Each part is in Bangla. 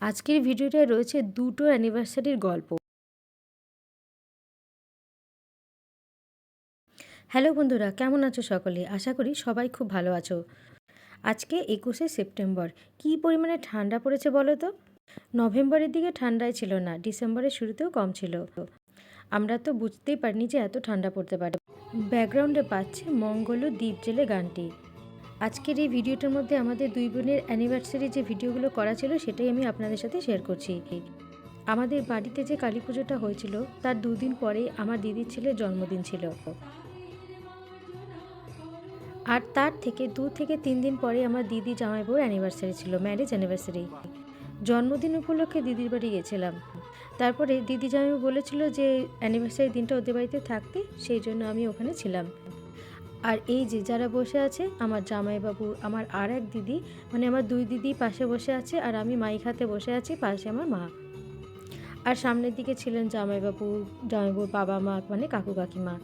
আজকের ভিডিওটায় রয়েছে দুটো অ্যানিভার্সারির গল্প। হ্যালো বন্ধুরা, কেমন আছো সকলে? আশা করি সবাই খুব ভালো আছো। আজকে একুশে সেপ্টেম্বর, কী পরিমাণে ঠান্ডা পড়েছে বলো তো? নভেম্বরের দিকে ঠান্ডাই ছিল না, ডিসেম্বরের শুরুতেও কম ছিল। আমরা তো বুঝতেই পারিনি যে এত ঠান্ডা পড়তে পারে। ব্যাকগ্রাউন্ডে পাচ্ছে মঙ্গল দ্বীপ জেলে গানটি। আজকের এই ভিডিওটার মধ্যে আমাদের দুই বোনের অ্যানিভার্সারি যে ভিডিওগুলো করা ছিল, সেটাই আমি আপনাদের সাথে শেয়ার করছি। আমাদের বাড়িতে যে কালী পুজোটা হয়েছিল, তার দুদিন পরেই আমার দিদির ছেলের জন্মদিন ছিল। আর তার থেকে দু থেকে তিন দিন পরে আমার দিদি জামাই বউর অ্যানিভার্সারি ছিল ম্যারেজ অ্যানিভার্সারি জন্মদিন উপলক্ষে দিদির বাড়ি গেছিলাম। তারপরে দিদি জামাই বলেছিল যে অ্যানিভার্সারি দিনটা ওদের বাড়িতে থাকতে সেই জন্য আমি ওখানে ছিলাম। আর এই যে যারা বসে আছে, আমার জামাইবাবু, আমার আর এক দিদি মানে আমার দুই দিদি পাশে বসে আছে আর আমি মাইক হাতে বসে আছি, পাশে আমার মা। আর সামনের দিকে ছিলেন জামাইবাবু, জামাইবাবুর বাবা মা মানে কাকু কাকিমা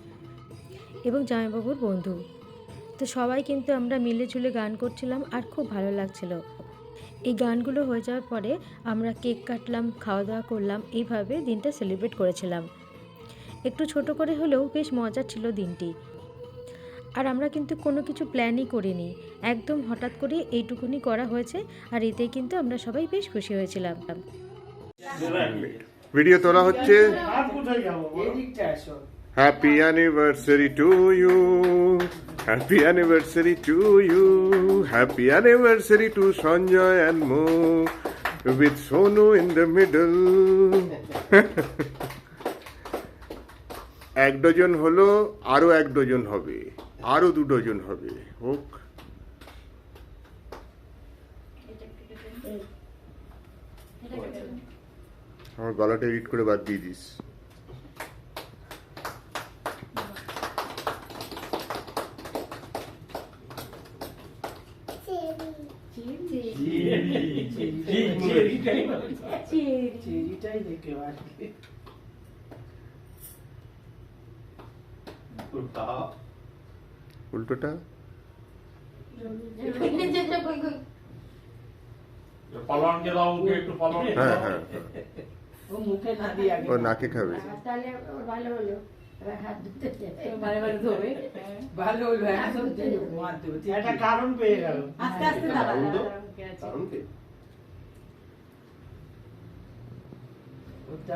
এবং জামাইবাবুর বন্ধু। তো সবাই কিন্তু আমরা মিলে ঝুলে গান করছিলাম আর খুব ভালো লাগছিল। এই গানগুলো হয়ে যাওয়ার পরে আমরা কেক কাটলাম খাওয়া দাওয়া করলাম, এইভাবে দিনটা সেলিব্রেট করেছিলাম। একটু ছোট করে হলেও বেশ মজার ছিল দিনটি। আর আমরা কিন্তু কোনো কিছু প্ল্যানই করিনি। একদম হঠাৎ করে এইটুকুনি করা হয়েছে আর এতে কিন্তু আমরা সবাই বেশ খুশি হয়েছিলাম। ভিডিও তোলা হচ্ছে happy anniversary to you happy anniversary to you happy anniversary to Sanjay and Mo with Sonu in the middle এক ডজন হলো, আরও এক ডজন হবে। আরও দু ডজন হবে হোক আমার গলাটা এডিট করে বাদ দিয়ে দিস চেরিটাই দেখে বাড়ি উল্টোটা? পালনকে দাও ওকে একটু পালন হ্যাঁ হ্যাঁ হ্যাঁ। ও মুখে না দিয়ে আগে। ও নাকে খাবে। কারণ পেয়ে গেল। আস্তে আস্তে একটা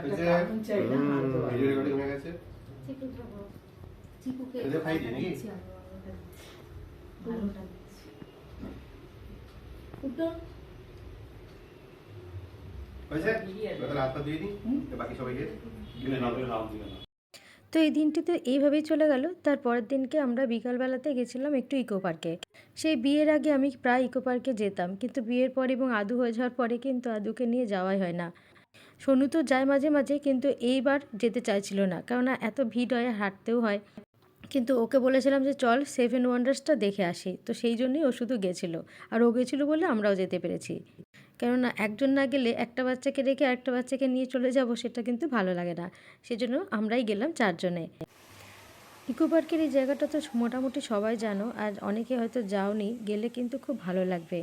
এই যে- কারণ চাই না, চিকুকে এই যে নাকি? ভালোটা দিচ্ছি। ফুটো, হয়েছে? তাহলে দিয়ে দিই। বাকি সবাইকে। দিলে নাও দিলে নাও দিলে নাও তো এই দিনটি তো এইভাবেই চলে গেল। তার পরের দিনকে আমরা বিকালবেলাতে গেছিলাম একটু ইকো পার্কে। সেই বিয়ের আগে আমি প্রায় ইকো পার্কে যেতাম। কিন্তু বিয়ের পর এবং আদু হয়ে যাওয়ার পরে কিন্তু আদুকে নিয়ে যাওয়াই হয় না। সোনু তো যায় মাঝে মাঝে কিন্তু এইবার যেতে চাইছিল না। কেননা এত ভিড় হয় হাঁটতেও হয়। কিন্তু ওকে বলেছিলাম যে, চল সেভেন ওয়ান্ডার্সটা দেখে আসি। তো সেই জন্যই ও শুধু গেছিল। আর ও গেছিল বলে আমরাও যেতে পেরেছি। কেননা একজন না গেলে একটা বাচ্চাকে রেখে আরেকটা বাচ্চাকে নিয়ে চলে যাব, সেটা কিন্তু ভালো লাগে না। সেজন্য আমরাই গেলাম চারজনে। ইকো পার্কের এই জায়গাটা তো মোটামুটি সবাই জানো, আর অনেকে হয়তো যাওনি, গেলে কিন্তু খুব ভালো লাগবে।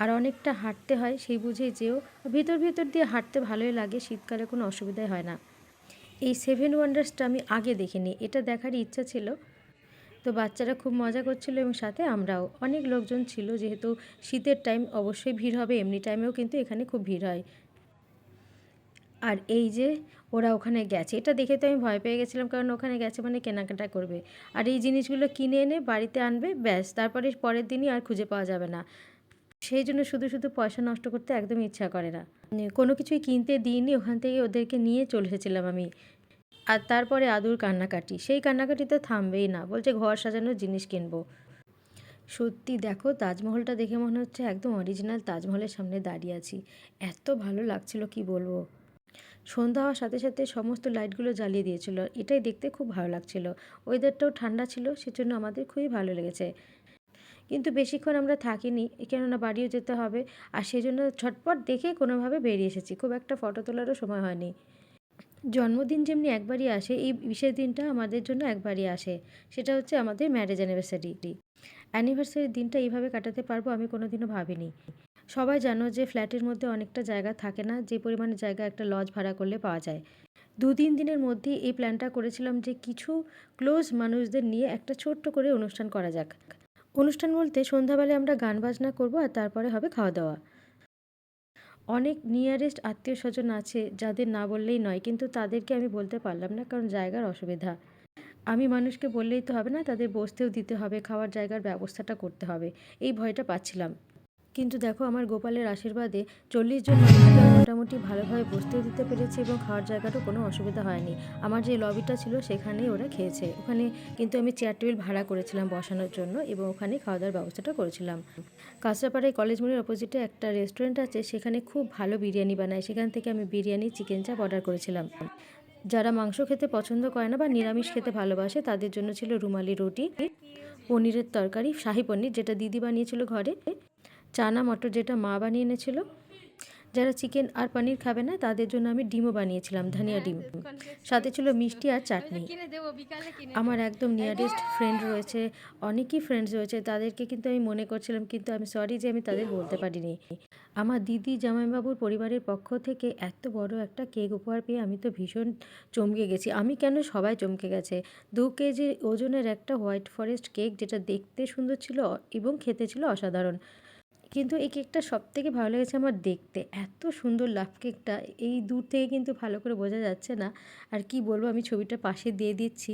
আর অনেকটা হাঁটতে হয়, সেই বুঝেই যেও। ভিতর ভিতর দিয়ে হাঁটতে ভালোই লাগে, শীতকালে কোনো অসুবিধাই হয় না। এই সেভেন ওয়ান্ডার্সটা আমি আগে দেখিনি, এটা দেখার ইচ্ছা ছিল। তো বাচ্চারা খুব মজা করছিল এবং সাথে আমরাও। অনেক লোকজন ছিল, যেহেতু শীতের টাইম অবশ্যই ভিড় হবে, এমনি টাইমেও কিন্তু এখানে খুব ভিড় হয়। আর এই যে ওরা ওখানে গেছে, এটা দেখে তো আমি ভয় পেয়ে গেছিলাম, কারণ ওখানে গেছে মানে কেনাকাটা করবে। আর এই জিনিসগুলো কিনে এনে বাড়িতে আনবে, ব্যাস, তারপরে পরের দিনই আর খুঁজে পাওয়া যাবে না। সেই জন্য শুধু শুধু পয়সা নষ্ট করতে একদম ইচ্ছা করে না। কোনো কিছুই কিনতে দিইনি, ওখান থেকে ওদেরকে নিয়ে চলে এসেছিলাম আমি। আর তারপরে আদুর কান্নাকাটি, সেই কান্নাকাটি তো থামবেই না, বলছে ঘর সাজানোর জিনিস কিনবো। সত্যি দেখো, তাজমহলটা দেখে মনে হচ্ছে একদম অরিজিনাল তাজমহলের সামনে দাঁড়িয়ে আছি। এত ভালো লাগছিল, কি বলব? সন্ধ্যা হওয়ার সাথে সাথে সমস্ত লাইটগুলো জ্বালিয়ে দিয়েছিল, এটাই দেখতে খুব ভালো লাগছিল। ওয়েদারটাও ঠান্ডা ছিল, সেজন্য আমাদের খুবই ভালো লেগেছে। কিন্তু বেশিক্ষণ আমরা থাকিনি, কেননা বাড়িও যেতে হবে। আর সেই জন্য ছটপট দেখে কোনোভাবে বেরিয়ে এসেছি। খুব একটা ফটো তোলারও সময় হয়নি। জন্মদিন যেমনি একবারই আসে, এই বিশেষ দিনটা আমাদের জন্য একবারই আসে। সেটা হচ্ছে আমাদের ম্যারেজ অ্যানিভার্সারি অ্যানিভার্সারির দিনটা এইভাবে কাটাতে পারব আমি কোনোদিনও ভাবিনি। সবাই জানো যে ফ্ল্যাটের মধ্যে অনেকটা জায়গা থাকে না, যে পরিমাণে জায়গা একটা লজ ভাড়া করলে পাওয়া যায়। দু তিন দিনের মধ্যেই এই প্ল্যানটা করেছিলাম যে কিছু ক্লোজ মানুষদের নিয়ে একটা ছোট্ট করে অনুষ্ঠান করা যাক। অনুষ্ঠান বলতে সন্ধ্যাবেলায় আমরা গান বাজনা করব আর তারপরে হবে খাওয়া দাওয়া অনেক নিয়ারেস্ট আত্মীয় স্বজন আছে যাদের না বললেই নয়, কিন্তু তাদেরকে আমি বলতে পারলাম না কারণ জায়গার অসুবিধা। আমি মানুষকে বললেই তো হবে না, তাদের বসতেও দিতে হবে, খাওয়ার জায়গার ব্যবস্থাটা করতে হবে। এই ভয়টা পাচ্ছিলাম। কিন্তু দেখো আমার গোপালের আশীর্বাদে চল্লিশ জন মোটামুটি ভালোভাবে বসতেও দিতে পেরেছি এবং খাওয়ার জায়গাটাও কোনো অসুবিধা হয়নি। আমার যে লবিটা ছিল সেখানেই ওরা খেয়েছে। ওখানে কিন্তু আমি চেয়ার টেবিল ভাড়া করেছিলাম বসানোর জন্য এবং ওখানে খাওয়া দাওয়ার ব্যবস্থাটা করেছিলাম। কাঁচরাপাড়ায় কলেজ মোড়ের অপোজিটে একটা রেস্টুরেন্ট আছে, সেখানে খুব ভালো বিরিয়ানি বানায়। সেখান থেকে আমি বিরিয়ানি চিকেন চাপ অর্ডার করেছিলাম। যারা মাংস খেতে পছন্দ করে না বা নিরামিষ খেতে ভালোবাসে, তাদের জন্য ছিল রুমালি রুটি, পনিরের তরকারি, শাহি পনির, যেটা দিদি বানিয়েছিল ঘরে। চানা মটর, যেটা মা বানিয়ে এনেছিল। যারা চিকেন আর পনির খাবে না, তাদের জন্য আমি ডিমও বানিয়েছিলাম, ধনিয়া ডিম। সাথে ছিল মিষ্টি আর চাটনি। আমার একদম নিয়ারেস্ট ফ্রেন্ড রয়েছে, অনেকই ফ্রেন্ডস রয়েছে, তাদেরকে কিন্তু আমি মনে করছিলাম, কিন্তু আমি সরি যে আমি তাদের বলতে পারিনি। আমার দিদি জামাইবাবুর পরিবারের পক্ষ থেকে এত বড় একটা কেক উপহার পেয়ে আমি তো ভীষণ চমকে গেছি। আমি কেন সবাই চমকে গেছে? দু কেজি ওজনের একটা হোয়াইট ফরেস্ট কেক, যেটা দেখতে সুন্দর ছিল এবং খেতে ছিল অসাধারণ। কিন্তু এই কেকটা সব থেকে ভালো লেগেছে আমার দেখতে। এত সুন্দর লাভ কেকটা। এই দূর থেকে কিন্তু ভালো করে বোঝা যাচ্ছে না। আর কি বলব, আমি ছবিটা পাশে দিয়ে দিচ্ছি।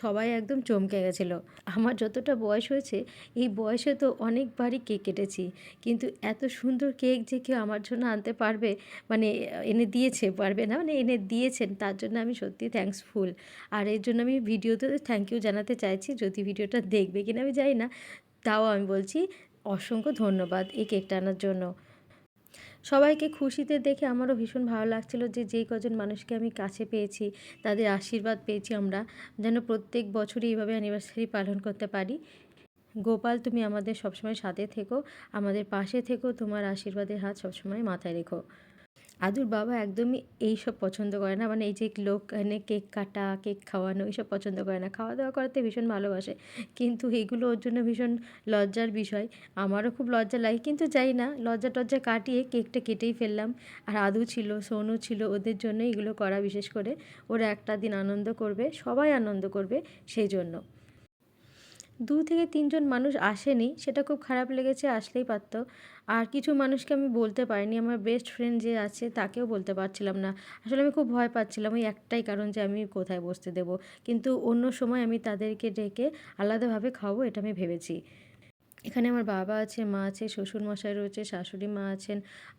সবাই একদম চমকে গেছিল। আমার যতটা বয়স হয়েছে, এই বয়সে তো অনেকবারই কেক কেটেছি। কিন্তু এত সুন্দর কেক যে কেউ আমার জন্য আনতে পারবে মানে এনে দিয়েছে, পারবে না মানে এনে দিয়েছেন, তার জন্য আমি সত্যি থ্যাঙ্কসফুল আর এর জন্য আমি ভিডিওতে থ্যাংক ইউ জানাতে চাইছি। যদি ভিডিওটা দেখবে কিনা আমি জানি না, তাও আমি বলছি অসংখ্য ধন্যবাদ এই কেকটা আনার জন্য। সবাইকে খুশিতে দেখে আমারও ভীষণ ভালো লাগছিল যে যেই কজন মানুষকে আমি কাছে পেয়েছি, তাদের আশীর্বাদ পেয়েছি আমরা, যেন প্রত্যেক বছরই এইভাবে অ্যানিভার্সারি পালন করতে পারি। গোপাল, তুমি আমাদের সবসময় সাথে থেকো, আমাদের পাশে থেকো, তোমার আশীর্বাদের হাত সবসময় মাথায় রেখো। আদুর বাবা একদমই এইসব পছন্দ করে না। মানে এই যে লোক এনে কেক কাটা, কেক খাওয়ানো, এইসব পছন্দ করে না। খাওয়া দাওয়া করাতে ভীষণ ভালোবাসে। কিন্তু এইগুলো ওর জন্য ভীষণ লজ্জার বিষয়। আমারও খুব লজ্জা লাগে। কিন্তু যাই না, লজ্জা টজ্জা কাটিয়ে কেকটা কেটেই ফেললাম। আর আদু ছিল, সোনু ছিল, ওদের জন্য এগুলো করা বিশেষ করে। ওরা একটা দিন আনন্দ করবে, সবাই আনন্দ করবে সেই জন্য দু থেকে তিনজন মানুষ আসেনি, সেটা খুব খারাপ লেগেছে, আসলেই পারত। আর কিছু মানুষকে আমি বলতে পারিনি, আমার বেস্ট ফ্রেন্ড যে আছে তাকেও বলতে পারছিলাম না। আসলে আমি খুব ভয় পাচ্ছিলাম ওই একটাই কারণ যে আমি কোথায় বসতে দেবো। কিন্তু অন্য সময় আমি তাদেরকে ডেকে আলাদাভাবে খাওয়াবো, এটা আমি ভেবেছি। এখানে আমার বাবা আছে, মা আছে শ্বশুর মশাই রয়েছে, শাশুড়ি মা আছেন।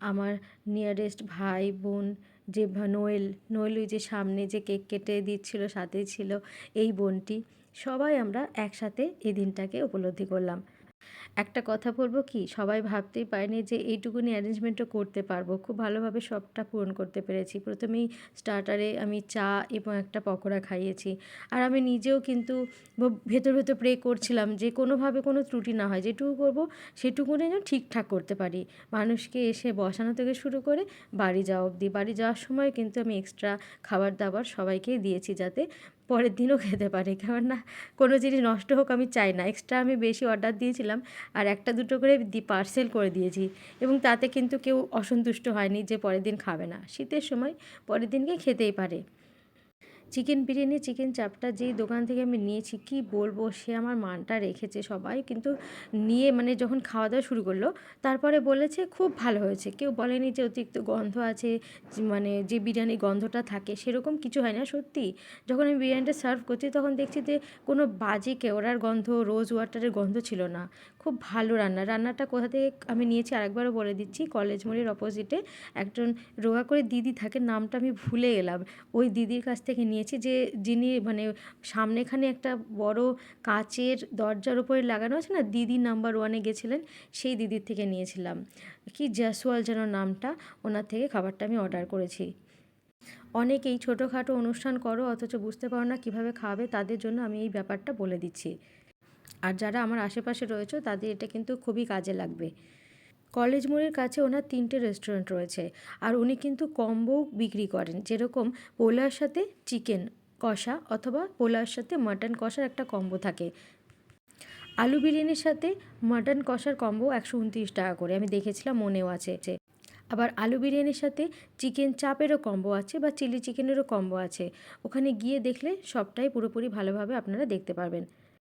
আমার নিয়ারেস্ট ভাই, বোন, যে নোয়েল নোয়েল ওই যে সামনে যে কেক কেটে দিচ্ছিল, সাথে ছিল, এই বোনটি। সবাই আমরা একসাথে এই দিনটাকে উপলব্ধি করলাম। একটা কথা বলব কি? সবাই ভাবতেই পারেনি যে এইটুকুনি অ্যারেঞ্জমেন্টও করতে পারব। খুব ভালোভাবে সবটা পূরণ করতে পেরেছি। প্রথমেই স্টার্টারে আমি চা এবং একটা পকোড়া খাইয়েছি। আর আমি নিজেও কিন্তু ভেতর ভেতর প্রে করছিলাম যে কোনোভাবে কোনো ত্রুটি না হয়। যেটুকু করব সেটুকুনি যেন ঠিকঠাক করতে পারি। মানুষকে এসে বসানো থেকে শুরু করে বাড়ি যাওয়া অবধি। বাড়ি যাওয়ার সময় কিন্তু আমি এক্সট্রা খাবার দাবার সবাইকেই দিয়েছি যাতে পরের দিনও খেতে পারে। কারণ না কোনো জিনিস নষ্ট হোক আমি চাই না। এক্সট্রা আমি বেশি অর্ডার দিয়েছিলাম। আর একটা দুটো করে পার্সেল করে দিয়েছি। এবং তাতে কিন্তু কেউ অসন্তুষ্ট হয়নি যে পরের দিন খাবে না। শীতের সময় পরের দিনকে খেতেই পারে। চিকেন বিরিয়ানি চিকেন চাপটা যেই দোকান থেকে আমি নিয়েছি, কি বলব? সে আমার মানটা রেখেছে সবাই। কিন্তু নিয়ে মানে যখন খাওয়া দাওয়া শুরু করল, তারপরে বলেছে খুব ভালো হয়েছে। কেউ বলেনি যে অতিরিক্ত গন্ধ আছে মানে যে বিরিয়ানির গন্ধটা থাকে, সেরকম কিছু হয় না। সত্যি, যখন আমি বিরিয়ানিটা সার্ভ করছি, তখন দেখছি যে কোনো বাজে কেওড়ার গন্ধ রোজ ওয়াটারের গন্ধ ছিল না। খুব ভালো রান্না। রান্নাটা কোথা থেকে আমি নিয়েছি আরেকবারও বলে দিচ্ছি। কলেজ মোড়ের অপোজিটে একজন রোগা করে দিদি থাকে, নামটা আমি ভুলে গেলাম। ওই দিদির কাছ থেকে নিয়েছি যে যিনি মানে সামনেখানে একটা বড় কাচের দরজার উপরে লাগানো আছে না, দিদি নাম্বার ওয়ানে গেছিলেন, সেই দিদির থেকে নিয়েছিলাম। কি জাসওয়াল যেন নামটা, ওনার থেকে খাবারটা আমি অর্ডার করেছি। অনেকেই ছোটোখাটো অনুষ্ঠান করো, অথচ বুঝতে পারো না কীভাবে খাবে, তাদের জন্য আমি এই ব্যাপারটা বলে দিচ্ছি। আর যারা আমার আশেপাশে রয়েছে, তাদের এটা কিন্তু খুবই কাজে লাগবে। কলেজ মোড়ের কাছে ওনার তিনটে রেস্টুরেন্ট রয়েছে। আর উনি কিন্তু কম্বো বিক্রি করেন। যেরকম পোলার সাথে চিকেন কষা অথবা পোলার সাথে মাটন কষার একটা কম্বো থাকে। আলু বিরিয়ানির সাথে মাটন কষার কম্বো একশো উনত্রিশ টাকা করে। আমি দেখেছিলাম, মনেও আছে আবার আলু বিরিয়ানির সাথে চিকেন চাপেরও কম্বো আছে বা চিলি চিকেনেরও কম্বো আছে। ওখানে গিয়ে দেখলে সবটাই পুরোপুরি ভালোভাবে আপনারা দেখতে পারবেন।